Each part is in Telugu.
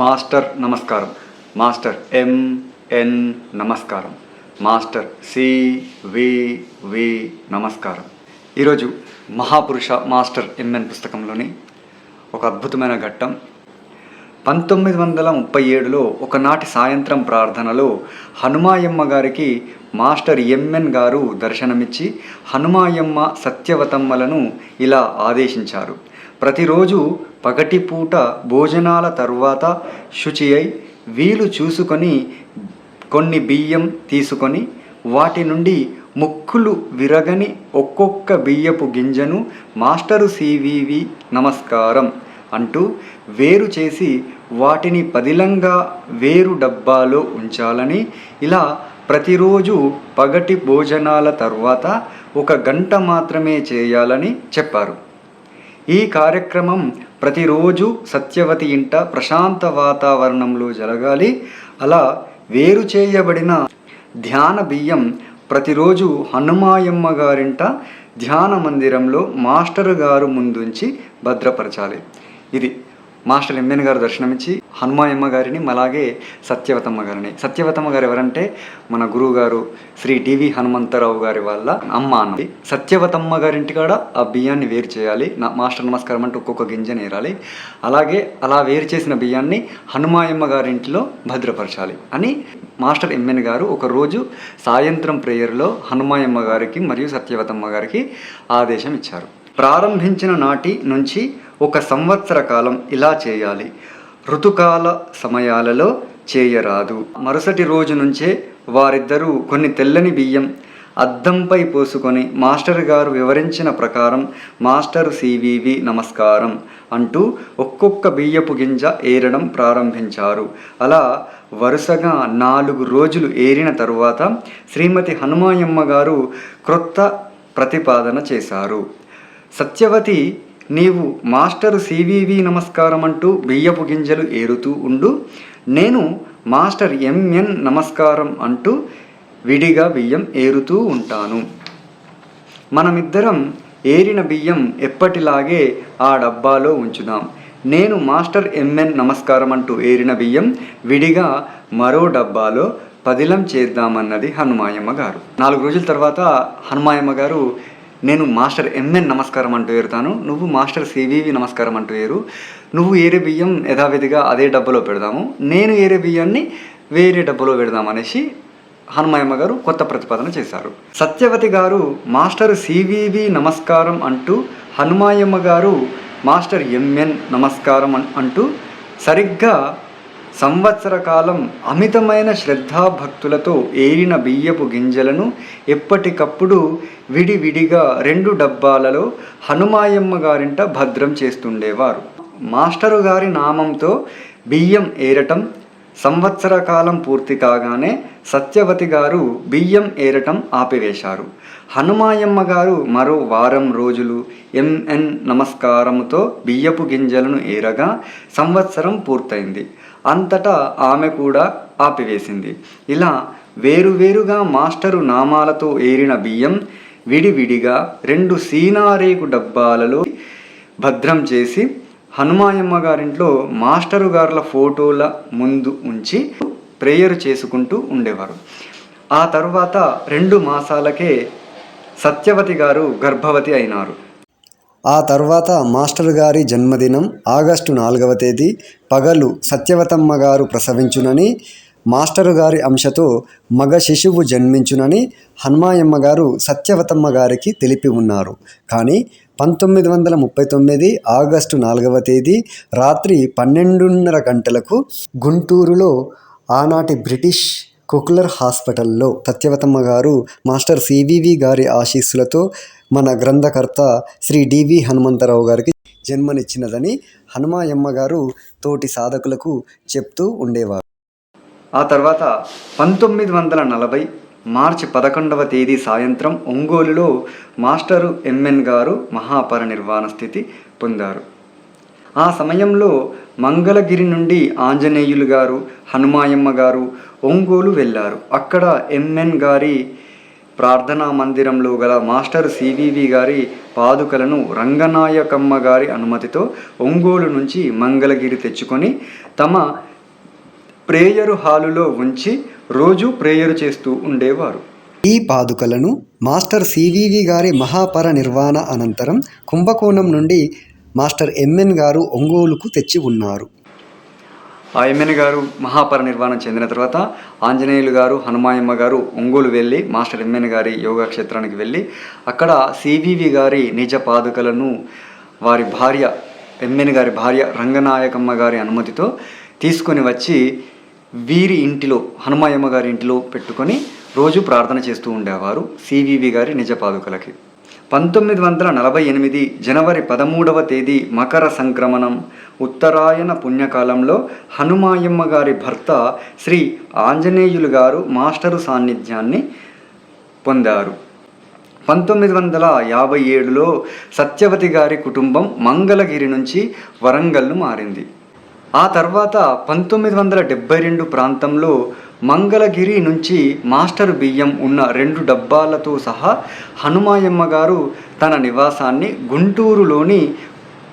మాస్టర్ నమస్కారం. మాస్టర్ ఎం ఎన్ నమస్కారం. మాస్టర్ సి వి వి నమస్కారం. ఈరోజు మహాపురుష మాస్టర్ ఎంఎన్ పుస్తకంలోని ఒక అద్భుతమైన ఘట్టం. పంతొమ్మిది వందల ముప్పై ఏడులో ఒకనాటి సాయంత్రం ప్రార్థనలో హనుమాయమ్మ గారికి మాస్టర్ ఎంఎన్ గారు దర్శనమిచ్చి హనుమాయమ్మ సత్యవతమ్మలను ఇలా ఆదేశించారు. ప్రతిరోజు పగటిపూట భోజనాల తర్వాత శుచి అయి వీలు చూసుకొని కొన్ని బియ్యం తీసుకొని వాటి నుండి ముక్కులు విరగని ఒక్కొక్క బియ్యపు గింజను మాస్టరు సివివి నమస్కారం అంటూ వేరు చేసి వాటిని పదిలంగా వేరు డబ్బాలో ఉంచాలని ఇలా ప్రతిరోజు పగటి భోజనాల తర్వాత ఒక గంట మాత్రమే చేయాలని చెప్పారు. ఈ కార్యక్రమం ప్రతిరోజు సత్యవతి ఇంట ప్రశాంత వాతావరణంలో జరగాలి. అలా వేరు చేయబడిన ధ్యాన బియ్యం ప్రతిరోజు హనుమాయమ్మ గారింట ధ్యాన మందిరంలో మాస్టర్ గారు ముందుంచి భద్రపరచాలి. ఇది మాస్టర్ ఎంఎన్ గారు దర్శనమిచ్చి హనుమాయమ్మ గారిని అలాగే సత్యవతమ్మ గారిని సత్యవతమ్మ గారు ఎవరంటే మన గురువు గారు శ్రీ డివి హనుమంతరావు గారి వాళ్ళ అమ్మ అన్నది సత్యవతమ్మ గారింటి కాడ ఆ బియ్యాన్ని వేరు చేయాలి. నా మాస్టర్ నమస్కారం అంటే ఒక్కొక్క గింజని ఏరాలి అలాగే అలా వేరు చేసిన బియ్యాన్ని హనుమాయమ్మ గారింటిలో భద్రపరచాలి అని మాస్టర్ ఎంఎన్ గారు ఒకరోజు సాయంత్రం ప్రేయర్లో హనుమాయమ్మ గారికి మరియు సత్యవతమ్మ గారికి ఆదేశం ఇచ్చారు. ప్రారంభించిన నాటి నుంచి ఒక సంవత్సర కాలం ఇలా చేయాలి. ఋతుకాల సమయాలలో చేయరాదు. మరుసటి రోజు నుంచే వారిద్దరూ కొన్ని తెల్లని బియ్యం అద్దంపై పోసుకొని మాస్టర్ గారు వివరించిన ప్రకారం మాస్టర్ సివివి నమస్కారం అంటూ ఒక్కొక్క బియ్యపు గింజ ఏరడం ప్రారంభించారు. అలా వరుసగా నాలుగు రోజులు ఏరిన తరువాత శ్రీమతి హనుమాయమ్మ గారు క్రొత్త ప్రతిపాదన చేశారు. సత్యవతి నీవు మాస్టర్ సివివి నమస్కారం అంటూ బియ్యపు గింజలు ఏరుతూ ఉండు. నేను మాస్టర్ ఎంఎన్ నమస్కారం అంటూ విడిగా బియ్యం ఏరుతూ ఉంటాను. మనమిద్దరం ఏరిన బియ్యం ఎప్పటిలాగే ఆ డబ్బాలో ఉంచుదాం. నేను మాస్టర్ ఎంఎన్ నమస్కారం అంటూ ఏరిన బియ్యం విడిగా మరో డబ్బాలో పదిలం చేద్దామన్నది హనుమాయమ్మ గారు. నాలుగు రోజుల తర్వాత హనుమాయమ్మ గారు నేను మాస్టర్ ఎంఎన్ నమస్కారం అంటూ ఏరుతాను. నువ్వు మాస్టర్ సివివి నమస్కారం అంటూ ఏరు. నువ్వు ఏరే బియ్యం యథావిధిగా అదే డబ్బాలో పెడదాము. నేను ఏరే బియ్యాన్ని వేరే డబ్బులో పెడదాం అనేసి హనుమాయమ్మ గారు కొత్త ప్రతిపాదన చేశారు. సత్యవతి గారు మాస్టర్ సివివి నమస్కారం అంటూ హనుమాయమ్మ గారు మాస్టర్ ఎంఎన్ నమస్కారం అన్- అంటూ సరిగ్గా సంవత్సర కాలం అమితమైన శ్రద్ధాభక్తులతో ఏరిన బియ్యపు గింజలను ఎప్పటికప్పుడు విడివిడిగా రెండు డబ్బాలలో హనుమాయమ్మ గారింట భద్రం చేస్తుండేవారు. మాస్టరు గారి నామంతో బియ్యం ఏరటం సంవత్సర కాలం పూర్తి కాగానే సత్యవతి గారు బియ్యం ఏరటం ఆపివేశారు. హనుమాయమ్మ గారు మరో వారం రోజులు ఎంఎన్ నమస్కారముతో బియ్యపు గింజలను ఏరగా సంవత్సరం పూర్తయింది. అంతటా ఆమె కూడా ఆపివేసింది. ఇలా వేరువేరుగా మాస్టరు నామాలతో ఏరిన బియ్యం విడివిడిగా రెండు సీనారేకు డబ్బాలలో భద్రం చేసి హనుమాయమ్మ గారింట్లో మాస్టరు గారుల ఫోటోల ముందు ఉంచి ప్రేయర్ చేసుకుంటూ ఉండేవారు. ఆ తర్వాత రెండు మాసాలకే సత్యవతి గారు గర్భవతి అయినారు. ఆ తర్వాత మాస్టర్ గారి జన్మదినం ఆగస్టు నాలుగవ తేదీ పగలు సత్యవతమ్మ గారు ప్రసవించునని మాస్టరు గారి అంశతో మగ శిశువు జన్మించునని హనుమాయమ్మ గారు సత్యవతమ్మ గారికి తెలిపి ఉన్నారు. కానీ పంతొమ్మిది వందల ముప్పై తొమ్మిది ఆగస్టు నాలుగవ తేదీ రాత్రి పన్నెండున్నర గంటలకు గుంటూరులో ఆనాటి బ్రిటిష్ కుకులర్ హాస్పిటల్లో సత్యవతమ్మ గారు మాస్టర్ సివివి గారి ఆశీస్సులతో మన గ్రంథకర్త శ్రీ డివి హనుమంతరావు గారికి జన్మనిచ్చినదని హనుమాయమ్మ గారు తోటి సాధకులకు చెప్తూ ఉండేవారు. ఆ తర్వాత పంతొమ్మిది వందల నలభై మార్చి పదకొండవ తేదీ సాయంత్రం ఒంగోలులో మాస్టరు ఎంఎన్ గారు మహాపరినిర్వాణ స్థితి పొందారు. ఆ సమయంలో మంగళగిరి నుండి ఆంజనేయులు గారు హనుమాయమ్మ గారు ఒంగోలు వెళ్ళారు. అక్కడ ఎంఎన్ గారి ప్రార్థనా మందిరంలో గల మాస్టర్ సివివి గారి పాదుకలను రంగనాయకమ్మ గారి అనుమతితో ఒంగోలు నుంచి మంగళగిరి తెచ్చుకొని తమ ప్రేయరు హాలులో ఉంచి రోజు ప్రేయరు చేస్తూ ఉండేవారు. ఈ పాదుకలను మాస్టర్ సివివి గారి మహాపర నిర్వాణ అనంతరం కుంభకోణం నుండి మాస్టర్ ఎంఎన్ గారు ఒంగోలుకు తెచ్చి ఉన్నారు. ఆ ఎమ్మెన్ గారు మహాపరినిర్వాణం చెందిన తర్వాత ఆంజనేయులు గారు హనుమాయమ్మ గారు ఒంగోలు వెళ్ళి మాస్టర్ ఎమ్మెన్ గారి యోగా క్షేత్రానికి వెళ్ళి అక్కడ సివివి గారి నిజ పాదుకలను వారి భార్య ఎమ్మెన్ గారి భార్య రంగనాయకమ్మ గారి అనుమతితో తీసుకొని వచ్చి వీరి ఇంటిలో హనుమాయమ్మ గారి ఇంటిలో పెట్టుకొని రోజు ప్రార్థన చేస్తూ ఉండేవారు సివివి గారి నిజ పాదుకలకి. పంతొమ్మిది వందల నలభై ఎనిమిది జనవరి పదమూడవ తేదీ మకర సంక్రమణం. ఉత్తరాయణ పుణ్యకాలంలో హనుమాయమ్మ గారి భర్త శ్రీ ఆంజనేయులు గారు మాస్టరు సాన్నిధ్యాన్ని పొందారు. పంతొమ్మిది వందల యాభై ఏడులో సత్యవతి గారి కుటుంబం మంగళగిరి నుంచి వరంగల్ను మారింది. ఆ తర్వాత పంతొమ్మిది వందల డెబ్బై రెండు ప్రాంతంలో మంగళగిరి నుంచి మాస్టర్ బియ్యం ఉన్న రెండు డబ్బాలతో సహా హనుమాయమ్మ గారు తన నివాసాన్ని గుంటూరులోని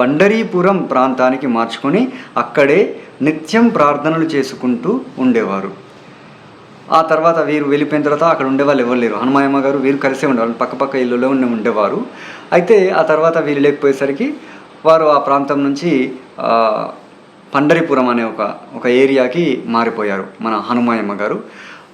పండరీపురం ప్రాంతానికి మార్చుకొని అక్కడే నిత్యం ప్రార్థనలు చేసుకుంటూ ఉండేవారు. ఆ తర్వాత వీరు వెళ్ళిపోయిన తర్వాత అక్కడ ఉండేవాళ్ళు ఎవరు లేరు. హనుమాయమ్మ గారు వీరు కలిసే ఉండేవాళ్ళు. పక్కపక్క పక్క ఇల్లులో ఉండి ఉండేవారు. అయితే ఆ తర్వాత వీరు లేకపోయేసరికి వారు ఆ ప్రాంతం నుంచి పండరిపురం అనే ఒక ఒక ఏరియాకి మారిపోయారు మన హనుమాయమ్మ గారు.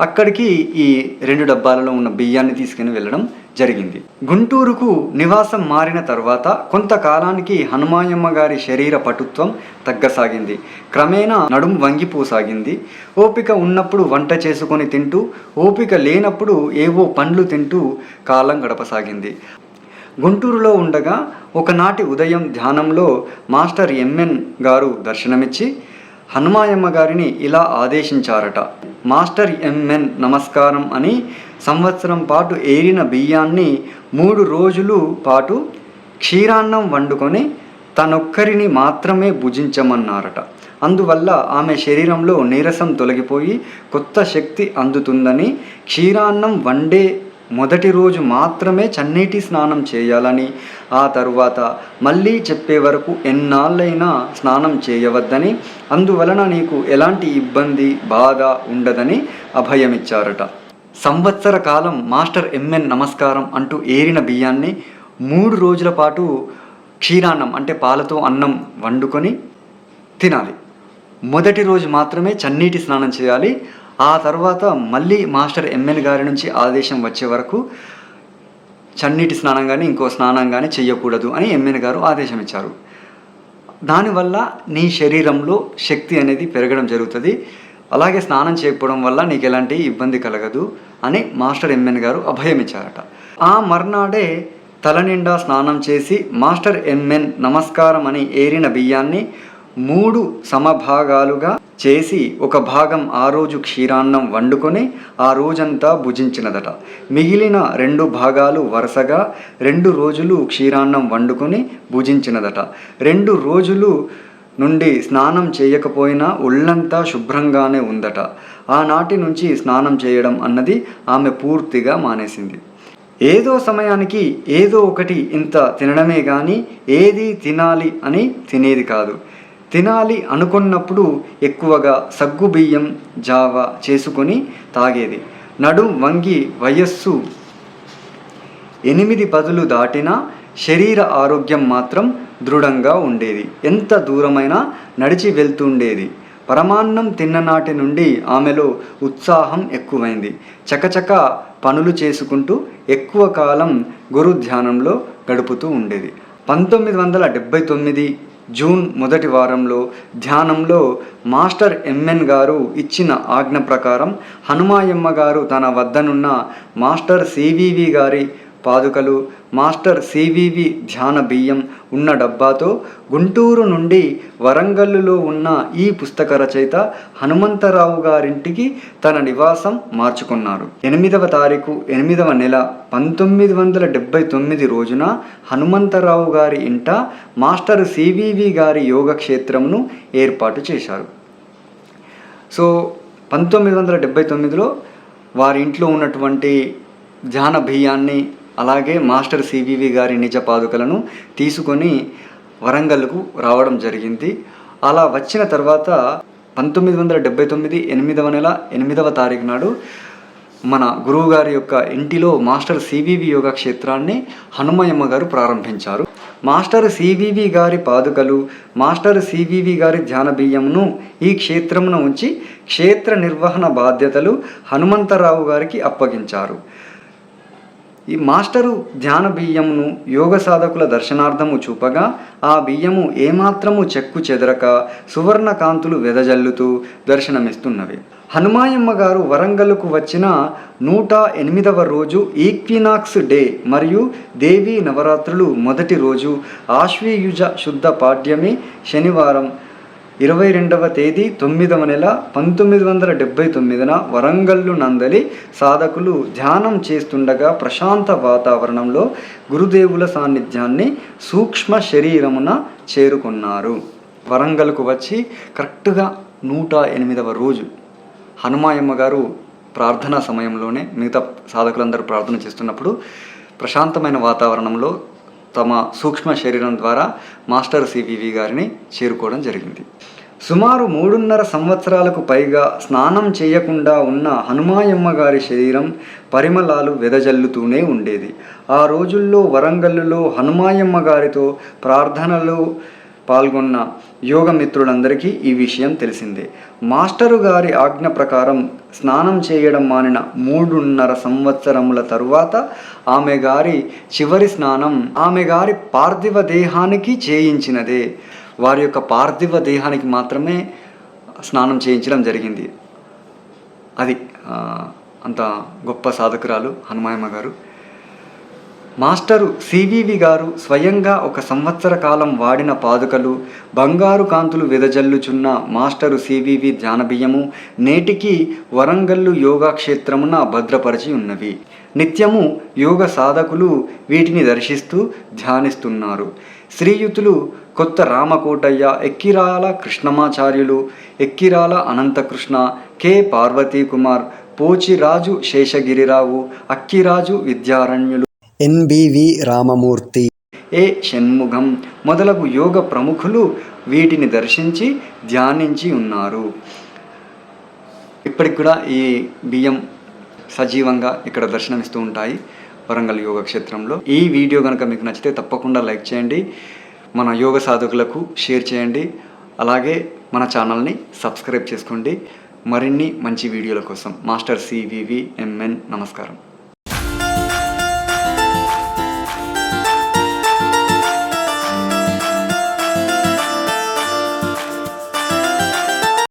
అక్కడికి ఈ రెండు డబ్బాలలో ఉన్న బియ్యాన్ని తీసుకుని వెళ్ళడం జరిగింది. గుంటూరుకు నివాసం మారిన తర్వాత కొంతకాలానికి హనుమాయమ్మ గారి శరీర పటుత్వం తగ్గసాగింది. క్రమేణా నడుము వంగిపోసాగింది. ఓపిక ఉన్నప్పుడు వంట చేసుకొని తింటూ ఓపిక లేనప్పుడు ఏవో పండ్లు తింటూ కాలం గడపసాగింది. గుంటూరులో ఉండగా ఒకనాటి ఉదయం ధ్యానంలో మాస్టర్ ఎంఎన్ గారు దర్శనమిచ్చి హనుమాయమ్మ గారిని ఇలా ఆదేశించారట. మాస్టర్ ఎంఎన్ నమస్కారం అని సంవత్సరం పాటు ఏరిన బియ్యాన్ని మూడు రోజులు పాటు క్షీరాన్నం వండుకొని తనొక్కరిని మాత్రమే భుజించమన్నారట. అందువల్ల ఆమె శరీరంలో నీరసం తొలగిపోయి కొత్త శక్తి అందుతుందని క్షీరాన్నం వండే మొదటి రోజు మాత్రమే చన్నీటి స్నానం చేయాలని ఆ తరువాత మళ్ళీ చెప్పే వరకు ఎన్నాళ్ళైనా స్నానం చేయవద్దని అందువలన నీకు ఎలాంటి ఇబ్బంది బాధ ఉండదని అభయమిచ్చారట. సంవత్సర కాలం మాస్టర్ ఎంఎన్ నమస్కారం అంటూ ఏరిన బియ్యాన్ని మూడు రోజుల పాటు క్షీరాన్నం అంటే పాలతో అన్నం వండుకొని తినాలి. మొదటి రోజు మాత్రమే చన్నీటి స్నానం చేయాలి. ఆ తర్వాత మళ్ళీ మాస్టర్ ఎంఎన్ గారి నుంచి ఆదేశం వచ్చే వరకు చన్నీటి స్నానం కానీ ఇంకో స్నానం కానీ చెయ్యకూడదు అని ఎంఎన్ గారు ఆదేశం ఇచ్చారు. దానివల్ల నీ శరీరంలో శక్తి అనేది పెరగడం జరుగుతుంది. అలాగే స్నానం చేయకపోవడం వల్ల నీకు ఎలాంటి ఇబ్బంది కలగదు అని మాస్టర్ ఎంఎన్ గారు అభయం ఇచ్చారట. ఆ మర్నాడే తలనిండా స్నానం చేసి మాస్టర్ ఎంఎన్ నమస్కారం అని ఏరిన బియ్యాన్ని మూడు సమభాగాలుగా చేసి ఒక భాగం ఆ రోజు క్షీరాన్నం వండుకొని ఆ రోజంతా భుజించినదట. మిగిలిన రెండు భాగాలు వరుసగా రెండు రోజులు క్షీరాన్నం వండుకొని భుజించినదట. రెండు రోజులు నుండి స్నానం చేయకపోయినా ఒళ్ళంతా శుభ్రంగానే ఉందట. ఆనాటి నుంచి స్నానం చేయడం అన్నది ఆమె పూర్తిగా మానేసింది. ఏదో సమయానికి ఏదో ఒకటి ఇంత తినడమే కానీ ఏది తినాలి అని తినేది కాదు. తినాలి అనుకున్నప్పుడు ఎక్కువగా సగ్గు బియ్యం జావ చేసుకొని తాగేది. నడుం వంగి వయస్సు ఎనిమిది పదులు దాటినా శరీర ఆరోగ్యం మాత్రం దృఢంగా ఉండేది. ఎంత దూరమైనా నడిచి వెళ్తుండేది. పరమాన్నం తిన్ననాటి నుండి ఆమెలో ఉత్సాహం ఎక్కువైంది. చకచక పనులు చేసుకుంటూ ఎక్కువ కాలం గురు ధ్యానంలో గడుపుతూ ఉండేది. పంతొమ్మిది వందల డెబ్భై తొమ్మిది జూన్ మొదటి వారంలో ధ్యానంలో మాస్టర్ ఎంఎన్ గారు ఇచ్చిన ఆజ్ఞ ప్రకారం హనుమాయమ్మ గారు తన వద్దనున్న మాస్టర్ సివివి గారి పాదుకలు మాస్టర్ సివివి ధ్యాన బియ్యం ఉన్న డబ్బాతో గుంటూరు నుండి వరంగల్లులో ఉన్న ఈ పుస్తక రచయిత హనుమంతరావు గారింటికి తన నివాసం మార్చుకున్నారు. ఎనిమిదవ తారీఖు ఎనిమిదవ నెల పంతొమ్మిది వందల డెబ్బై తొమ్మిది రోజున హనుమంతరావు గారి ఇంట మాస్టర్ సివివి గారి యోగక్షేత్రమును ఏర్పాటు చేశారు. సో పంతొమ్మిది వందల డెబ్బై తొమ్మిదిలో వారి ఇంట్లో ఉన్నటువంటి ధ్యాన బియ్యాన్ని అలాగే మాస్టర్ సివివి గారి నిజ పాదుకలను తీసుకొని వరంగల్కు రావడం జరిగింది. అలా వచ్చిన తర్వాత పంతొమ్మిది వందల డెబ్బై తొమ్మిది ఎనిమిదవ నెల ఎనిమిదవ తారీఖు నాడు మన గురువు గారి యొక్క ఇంటిలో మాస్టర్ సివివి యోగా క్షేత్రాన్ని హనుమయమ్మ గారు ప్రారంభించారు. మాస్టర్ సివివి గారి పాదుకలు మాస్టర్ సివివి గారి ధ్యాన బియ్యంను ఈ క్షేత్రమును ఉంచి క్షేత్ర నిర్వహణ బాధ్యతలు హనుమంతరావు గారికి అప్పగించారు. ఈ మాస్టరు ధ్యాన బియ్యమును యోగ సాధకుల దర్శనార్థము చూపగా ఆ బియ్యము ఏమాత్రము చెక్కు చెదరక సువర్ణ కాంతులు వెదజల్లుతూ దర్శనమిస్తున్నవి. హనుమాయమ్మ గారు వరంగల్కు వచ్చిన నూట ఎనిమిదవ రోజు ఈక్వినాక్స్ డే మరియు దేవీ నవరాత్రులు మొదటి రోజు ఆశ్వీయుజ శుద్ధ పాడ్యమి శనివారం ఇరవై రెండవ తేదీ తొమ్మిదవ నెల పంతొమ్మిది వందల డెబ్బై తొమ్మిదిన వరంగల్లు నందలి సాధకులు ధ్యానం చేస్తుండగా ప్రశాంత వాతావరణంలో గురుదేవుల సాన్నిధ్యాన్ని సూక్ష్మ శరీరమున చేరుకున్నారు. వరంగల్కు వచ్చి కరెక్ట్గా నూట ఎనిమిదవ రోజు హనుమాయమ్మ గారు ప్రార్థనా సమయంలోనే మిగతా సాధకులందరూ ప్రార్థన చేస్తున్నప్పుడు ప్రశాంతమైన వాతావరణంలో తమ సూక్ష్మ శరీరం ద్వారా మాస్టర్ సివివి గారిని చేరుకోవడం జరిగింది. సుమారు మూడున్నర సంవత్సరాలకు పైగా స్నానం చేయకుండా ఉన్న హనుమాయమ్మ గారి శరీరం పరిమళాలు వెదజల్లుతూనే ఉండేది. ఆ రోజుల్లో వరంగల్లులో హనుమాయమ్మ గారితో ప్రార్థనలు పాల్గొన్న యోగ మిత్రులందరికీ ఈ విషయం తెలిసిందే. మాస్టరు గారి ఆజ్ఞ ప్రకారం స్నానం చేయడం మానిన మూడున్నర సంవత్సరముల తరువాత ఆమె గారి చివరి స్నానం ఆమె గారి పార్థివ దేహానికి చేయించినదే. వారి యొక్క పార్థివ దేహానికి మాత్రమే స్నానం చేయించడం జరిగింది. అది అంత గొప్ప సాధకురాలు హనుమాయమ్మ గారు. మాస్టరు సివివి గారు స్వయంగా ఒక సంవత్సర కాలం వాడిన పాదుకలు బంగారు కాంతులు వెదజల్లుచున్న మాస్టరు సివివి ధ్యానబియ్యము నేటికి వరంగల్లు యోగా క్షేత్రమున భద్రపరిచి ఉన్నవి. నిత్యము యోగ సాధకులు వీటిని దర్శిస్తూ ధ్యానిస్తున్నారు. శ్రీయుతులు కొత్త రామకోటయ్య ఎక్కిరాల కృష్ణమాచార్యులు ఎక్కిరాల అనంతకృష్ణ కె పార్వతీకుమార్ పోచిరాజు శేషగిరిరావు అక్కిరాజు విద్యారణ్యులు. ఎన్బివి రామమూర్తి. ఏ షణ్ముఖం? మొదలగు యోగ ప్రముఖులు వీటిని దర్శించి ధ్యానించి ఉన్నారు. ఇప్పటికి కూడా ఈ బియ్యం సజీవంగా ఇక్కడ దర్శనమిస్తూ ఉంటాయి వరంగల్ యోగ క్షేత్రంలో. ఈ వీడియో కనుక మీకు నచ్చితే తప్పకుండా లైక్ చేయండి మన యోగ సాధకులకు షేర్ చేయండి అలాగే మన ఛానల్ని సబ్స్క్రైబ్ చేసుకోండి. మరిన్ని మంచి వీడియోల కోసం మాస్టర్ సివివి ఎంఎన్ నమస్కారం.